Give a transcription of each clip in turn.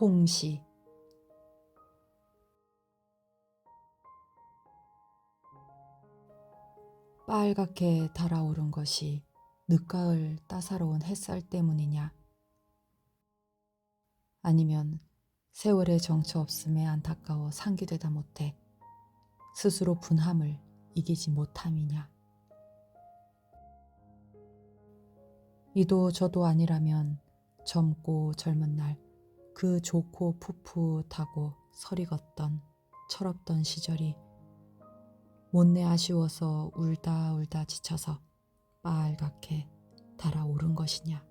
홍시 빨갛게 달아오른 것이 늦가을 따사로운 햇살 때문이냐? 아니면 세월의 정처 없음에 안타까워 상기되다 못해 스스로 분함을 이기지 못함이냐? 이도 저도 아니라면 젊고 젊은 날 그 좋고 풋풋하고 서리 걷던 철없던 시절이 못내 아쉬워서 울다 울다 지쳐서 빨갛게 달아오른 것이냐.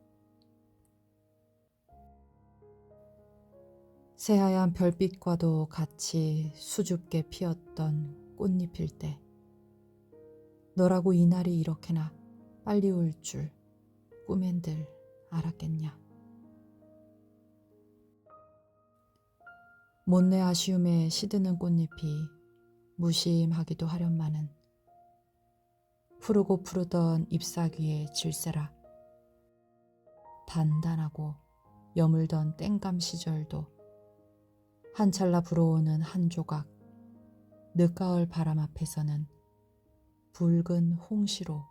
새하얀 별빛과도 같이 수줍게 피었던 꽃잎일 때 너라고 이날이 이렇게나 빨리 올 줄 꿈엔들 알았겠냐. 못내 아쉬움에 시드는 꽃잎이 무심하기도 하련마는 푸르고 푸르던 잎사귀의 질세라 단단하고 여물던 땡감 시절도 한 찰나 불어오는 한 조각 늦가을 바람 앞에서는 붉은 홍시로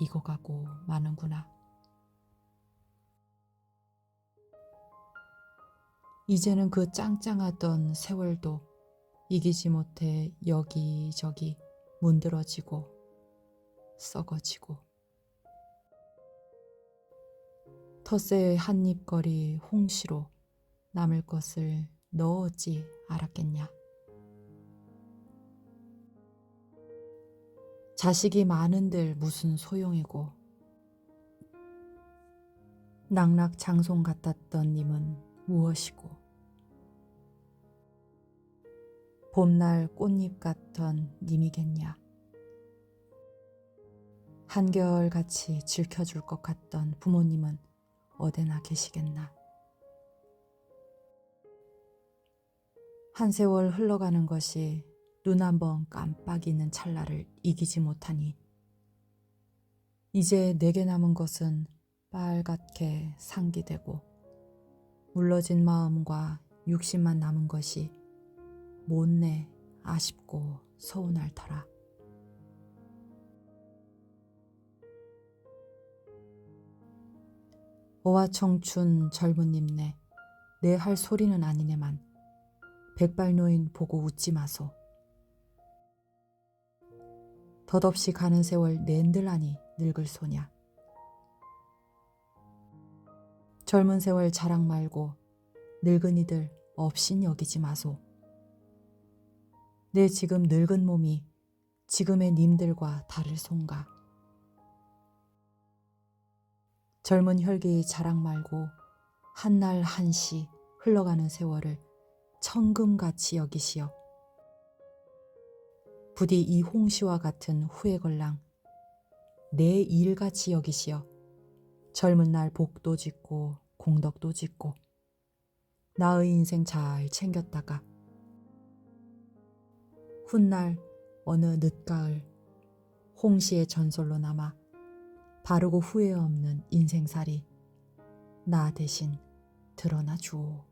익어가고 마는구나. 이제는 그 짱짱하던 세월도 이기지 못해 여기저기 문드러지고 썩어지고. 텃새의 한입거리 홍시로 남을 것을 너 어찌 알았겠냐. 자식이 많은들 무슨 소용이고. 낙낙 장송 같았던 님은 무엇이고 봄날 꽃잎 같던 님이겠냐. 한결같이 지켜줄 것 같던 부모님은 어디나 계시겠나. 한 세월 흘러가는 것이 눈 한 번 깜빡이는 찰나를 이기지 못하니 이제 내게 남은 것은 빨갛게 상기되고 물러진 마음과 육신만 남은 것이 못내 아쉽고 서운할 터라. 어와 청춘 젊은 님네 내 할 소리는 아니네만 백발노인 보고 웃지 마소. 덧없이 가는 세월 낸들하니 늙을 소냐. 젊은 세월 자랑 말고 늙은이들 없인 여기지 마소. 내 지금 늙은 몸이 지금의 님들과 다를 손가. 젊은 혈기의 자랑 말고 한날 한시 흘러가는 세월을 천금같이 여기시어. 부디 이 홍시와 같은 후회 걸랑 내 일같이 여기시어 젊은 날 복도 짓고 공덕도 짓고 나의 인생 잘 챙겼다가 훗날 어느 늦가을 홍시의 전설로 남아 바르고 후회 없는 인생살이 나 대신 드러나 주오.